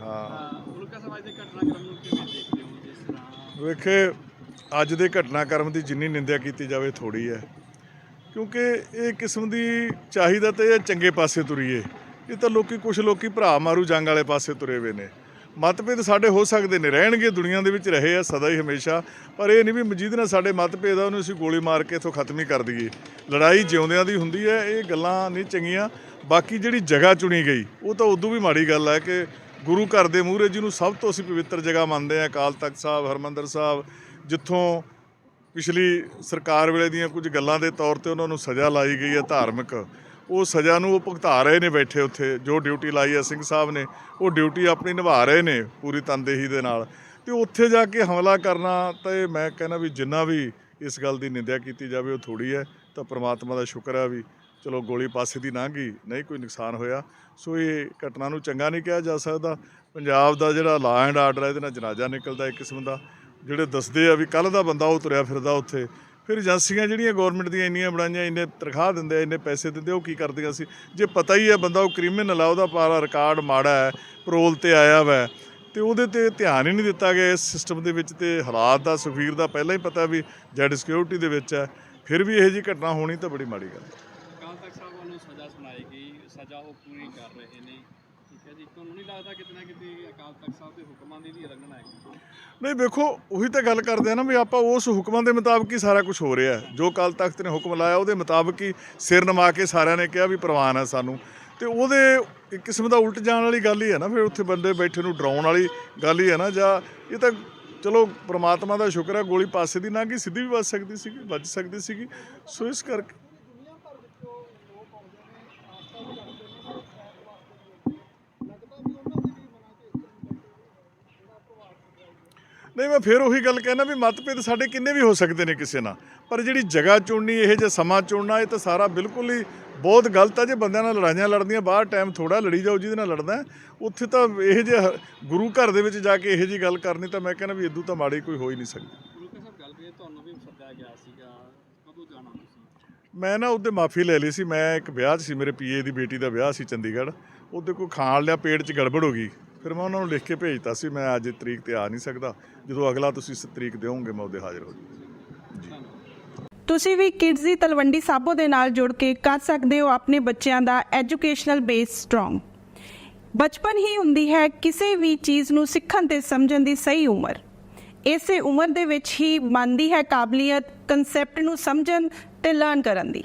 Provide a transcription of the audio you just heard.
ਹਾਂ। ਵੇਖੇ ਅੱਜ ਦੇ ਘਟਨਾਕ੍ਰਮ ਦੀ ਜਿੰਨੀ ਨਿੰਦਿਆ ਕੀਤੀ ਜਾਵੇ ਥੋੜੀ ਹੈ। ਕਿਉਂਕਿ ਇਹ ਕਿਸਮ ਦੀ ਚਾਹੀਦਾ ਤੇ ਇਹ ਚੰਗੇ ਪਾਸੇ ਤੁਰੀਏ ਇਹ ਤਾਂ ਲੋਕੀ ਕੁਝ ਲੋਕੀ ਭਰਾ ਮਾਰੂ ਜੰਗ ਵਾਲੇ ਪਾਸੇ ਤੁਰੇ ਹੋਏ ਨੇ। ਮਤਭੇਦ ਸਾਡੇ ਹੋ ਸਕਦੇ ਨੇ, ਰਹਿਣਗੇ, ਦੁਨੀਆ ਦੇ ਵਿੱਚ ਰਹੇ ਆ ਸਦਾ ਹੀ ਹਮੇਸ਼ਾ। ਪਰ ਇਹ ਨਹੀਂ ਵੀ ਮਜੀਦ ਨਾਲ ਸਾਡੇ ਮਤਭੇਦ ਆ, ਉਹਨੂੰ ਅਸੀਂ ਗੋਲੀ ਮਾਰ ਕੇ ਇਥੋਂ ਖਤਮ ਹੀ ਕਰ ਦਈਏ। ਲੜਾਈ ਜਿਉਂਦਿਆਂ ਦੀ ਹੁੰਦੀ ਹੈ, ਇਹ ਗੱਲਾਂ ਨਹੀਂ ਚੰਗੀਆਂ। ਬਾਕੀ ਜਿਹੜੀ ਜਗ੍ਹਾ ਚੁਣੀ ਗਈ, ਉਹ ਤਾਂ ਉਦੋਂ ਵੀ ਮਾੜੀ ਗੱਲ ਹੈ ਕਿ ਗੁਰੂ ਘਰ ਦੇ ਮੂਹਰੇ ਜਿਹਨੂੰ ਸਭ ਤੋਂ ਅਸੀਂ ਪਵਿੱਤਰ ਜਗ੍ਹਾ ਮੰਨਦੇ ਆ, ਅਕਾਲ ਤਖਤ ਸਾਹਿਬ, ਹਰਮੰਦਰ ਸਾਹਿਬ, ਜਿੱਥੋਂ ਪਿਛਲੀ ਸਰਕਾਰ ਵੇਲੇ ਦੀਆਂ ਕੁਝ ਗੱਲਾਂ ਦੇ ਤੌਰ ਤੇ ਉਹਨਾਂ ਨੂੰ ਸਜ਼ਾ ਲਾਈ ਗਈ ਹੈ ਧਾਰਮਿਕ। ਉਹ ਸਜ਼ਾ ਨੂੰ ਉਹ ਭੁਗਤਾ ਰਹੇ ਨੇ ਬੈਠੇ ਉੱਥੇ, ਜੋ ਡਿਊਟੀ ਲਾਈ ਹੈ ਸਿੰਘ ਸਾਹਿਬ ਨੇ, ਉਹ ਡਿਊਟੀ ਆਪਣੀ ਨਿਭਾ ਰਹੇ ਨੇ ਪੂਰੀ ਤਨਦੇਹੀ ਦੇ ਨਾਲ। ਤੇ ਉੱਥੇ ਜਾ ਕੇ ਹਮਲਾ ਕਰਨਾ ਤਾਂ ਇਹ ਮੈਂ ਕਹਿੰਦਾ ਵੀ ਜਿੰਨਾ ਵੀ ਇਸ ਗੱਲ ਦੀ ਨਿੰਦਿਆ ਕੀਤੀ ਜਾਵੇ, ਉਹ ਥੋੜੀ ਹੈ, ਤਾਂ ਪ੍ਰਮਾਤਮਾ ਦਾ ਸ਼ੁਕਰ ਹੈ ਵੀ ਚਲੋ ਗੋਲੀ ਪਾਸੇ ਦੀ ਲੰਘ ਗਈ, ਨਹੀਂ ਕੋਈ ਨੁਕਸਾਨ ਹੋਇਆ। ਸੋ ਇਹ ਘਟਨਾ ਨੂੰ ਚੰਗਾ ਨਹੀਂ ਕਿਹਾ ਜਾ ਸਕਦਾ। ਪੰਜਾਬ ਦਾ ਜਿਹੜਾ ਲਾ ਐਂਡ ਆਰਡਰ ਹੈ ਇਹਦੇ ਨਾਲ ਜਨਾਜ਼ਾ ਨਿਕਲਦਾ ਇੱਕ ਕਿਸਮ ਦਾ, ਜਿਹੜੇ ਦੱਸਦੇ ਆ ਵੀ ਕੱਲ ਦਾ ਬੰਦਾ ਉਹ ਤੁਰਿਆ ਫਿਰਦਾ ਉੱਥੇ ਫਿਰ ਏਜੰਸੀਆਂ ਜਿਹੜੀਆਂ ਗਵਰਨਮੈਂਟ ਦੀਆਂ ਇੰਨੀਆਂ ਬਣਾਈਆਂ, ਇੰਨੇ ਤਨਖਾਹ ਦਿੰਦੇ ਆ, ਇੰਨੇ ਪੈਸੇ ਦਿੰਦੇ ਉਹ ਕੀ ਕਰਦੀਆਂ ਸੀ? ਜੇ ਪਤਾ ਹੀ ਹੈ ਬੰਦਾ ਉਹ ਕ੍ਰਿਮੀਨਲ ਆ, ਉਹਦਾ ਪਾਰਾ ਰਿਕਾਰਡ ਮਾੜਾ ਹੈ ਪਰੋਲ ਤੇ ਆਇਆ ਵਾ। ਤੇ ਉਹਦੇ ਤੇ ਧਿਆਨ ਹੀ ਨਹੀਂ ਦਿੱਤਾ ਗਿਆ ਇਸ ਸਿਸਟਮ ਦੇ ਵਿੱਚ ਤੇ ਹਾਲਾਤ ਦਾ ਸੁਖਵੀਰ ਦਾ ਪਹਿਲਾਂ ਹੀ ਪਤਾ ਵੀ ਜੈਡ ਸਿਕਿਉਰਿਟੀ ਦੇ ਵਿੱਚ ਹੈ। ਫਿਰ ਵੀ ਇਹੋ ਜਿਹੀ ਘਟਨਾ ਹੋਣੀ ਤਾਂ ਬੜੀ ਮਾੜੀ ਗੱਲ ਹੈ। ਅਕਾਲ ਤਖਤ ਸਾਹਿਬ ਵੱਲੋਂ ਸਜ਼ਾ ਸੁਣਾਈ ਗਈ, ਸਜ਼ਾ ਉਹ ਪੂਰੀ ਕਰ ਰਹੇ ਨੇ। ਠੀਕ ਹੈ ਜੀ। ਤੁਹਾਨੂੰ ਨਹੀਂ ਲੱਗਦਾ ਕਿਤੇ ਕਿਤੇ ਅਕਾਲ ਤਖਤ ਸਾਹਿਬ ਦੇ ਹੁਕਮਾਂ ਦੀ ਵੀ ਉਲੰਘਣਾ ਹੈ? ਨਹੀਂ, ਵੇਖੋ, ਉਹੀ ਤਾਂ ਗੱਲ ਕਰਦੇ ਆ ਨਾ ਵੀ ਆਪਾਂ ਉਸ ਹੁਕਮਾਂ ਦੇ ਮੁਤਾਬਕ ਹੀ ਸਾਰਾ ਕੁਝ ਹੋ ਰਿਹਾ ਜੋ ਅਕਾਲ ਤਖਤ ਨੇ ਹੁਕਮ ਲਾਇਆ, ਉਹਦੇ ਮੁਤਾਬਕ ਹੀ ਸਿਰ ਨਮਾ ਕੇ ਸਾਰਿਆਂ ਨੇ ਕਿਹਾ ਵੀ ਪ੍ਰਵਾਨ ਹੈ ਸਾਨੂੰ। ਤੇ ਉਹਦੇ ਇੱਕ ਕਿਸਮ ਦਾ ਉਲਟ ਜਾਣ ਵਾਲੀ ਗੱਲ ਹੀ ਹੈ ਨਾ, ਫਿਰ ਉੱਥੇ ਬੰਦੇ ਬੈਠੇ ਨੂੰ ਡਰਾਉਣ ਵਾਲੀ ਗੱਲ ਹੀ ਹੈ ਨਾ, ਜਾਂ ਇਹ ਤਾਂ ਚਲੋ, ਪ੍ਰਮਾਤਮਾ ਦਾ ਸ਼ੁਕਰ ਹੈ ਗੋਲੀ ਪਾਸੇ ਦੀ ਨਾ ਕਿ ਸਿੱਧੀ ਵੀ ਵੱਜ ਸਕਦੀ ਸੀਗੀ, ਵੱਜ ਸਕਦੀ ਸੀਗੀ। ਸੋ ਇਸ ਕਰਕੇ ਨਹੀਂ ਮੈਂ ਫਿਰ ਉਹੀ ਗੱਲ ਕਹਿਣਾ ਵੀ ਮਤਭੇਦ ਸਾਡੇ ਕਿੰਨੇ ਵੀ ਹੋ ਸਕਦੇ ਨੇ ਕਿਸੇ ਨਾਲ। ਪਰ ਜਿਹੜੀ ਜਗ੍ਹਾ ਚੁਣਨੀ ਇਹ ਜੇ ਸਮਾਂ ਚੁਣਨਾ ਇਹ ਤਾਂ ਸਾਰਾ ਬਿਲਕੁਲ ਹੀ ਬਹੁਤ ਗਲਤ ਹੈ ਜੇ ਬੰਦਿਆਂ ਨਾਲ ਲੜਾਈਆਂ ਲੜਦੀਆਂ ਬਾਹਰ ਟਾਈਮ ਥੋੜਾ ਲੜੀ ਜਾਓ ਜਿਹਦੇ ਨਾਲ ਲੜਦਾ ਉੱਥੇ ਤਾਂ ਇਹ ਜੇ ਗੁਰੂ ਘਰ ਦੇ ਵਿੱਚ ਜਾ ਕੇ ਇਹੋ ਜੀ ਗੱਲ ਕਰਨੀ ਤਾਂ ਮੈਂ ਕਹਿੰਦਾ ਵੀ ਇਦੋਂ ਤਾਂ ਮਾੜੀ ਕੋਈ ਹੋ ਹੀ ਨਹੀਂ ਸਕਦੀ। ਉਲਕਾ ਸਾਹਿਬ ਗੱਲ ਕਰੀਏ ਤੁਹਾਨੂੰ ਵੀ ਸੱਦਿਆ ਗਿਆ ਸੀਗਾ। ਕਦੋਂ ਜਾਣਾ ਤੁਸੀਂ? ਮੈਂ ਨਾ ਉਹਦੇ ਮਾਫੀ ਲੈ ਲਈ ਸੀ। ਮੈਂ ਇੱਕ ਵਿਆਹ 'ਚ ਸੀ ਮੇਰੇ ਪੀਏ ਦੀ ਬੇਟੀ ਦਾ ਵਿਆਹ ਸੀ ਚੰਡੀਗੜ੍ਹ। ਉਹਦੇ ਕੋਈ ਖਾਣ ਲਿਆ ਪੇਟ 'ਚ ਗੜਬੜ ਹੋ ਗਈ। ਫਿਰ ਮੈਂ ਉਹਨਾਂ ਨੂੰ ਲਿਖ ਕੇ ਭੇਜਤਾ ਸੀ, ਮੈਂ ਅੱਜ ਤਰੀਕ ਤੇ ਆ ਨਹੀਂ ਸਕਦਾ। ਜਦੋਂ ਅਗਲਾ ਤੁਸੀਂ ਤਰੀਕ ਦਿਓਗੇ, ਮੈਂ ਉਹਦੇ ਹਾਜ਼ਰ ਹੋ ਜਾਊਂਗਾ। ਤੁਸੀਂ ਵੀ ਕਿਡਜ਼ ਦੀ ਤਲਵੰਡੀ ਸਾਬੋ ਦੇ ਨਾਲ ਜੁੜ ਕੇ ਕਰ ਸਕਦੇ ਹੋ ਆਪਣੇ ਬੱਚਿਆਂ ਦਾ ਐਜੂਕੇਸ਼ਨਲ ਬੇਸ ਸਟਰੋਂਗ ਬਚਪਨ ਹੀ ਹੁੰਦੀ ਹੈ ਕਿਸੇ ਵੀ ਚੀਜ਼ ਨੂੰ ਸਿੱਖਣ ਤੇ ਸਮਝਣ ਦੀ ਸਹੀ ਉਮਰ। ਇਸੇ ਉਮਰ ਦੇ ਵਿੱਚ ਹੀ ਮੰਨਦੀ ਹੈ ਕਾਬਲੀਅਤ ਕਨਸੈਪਟ ਨੂੰ ਸਮਝਣ ਤੇ ਲਰਨ ਕਰਨ ਦੀ।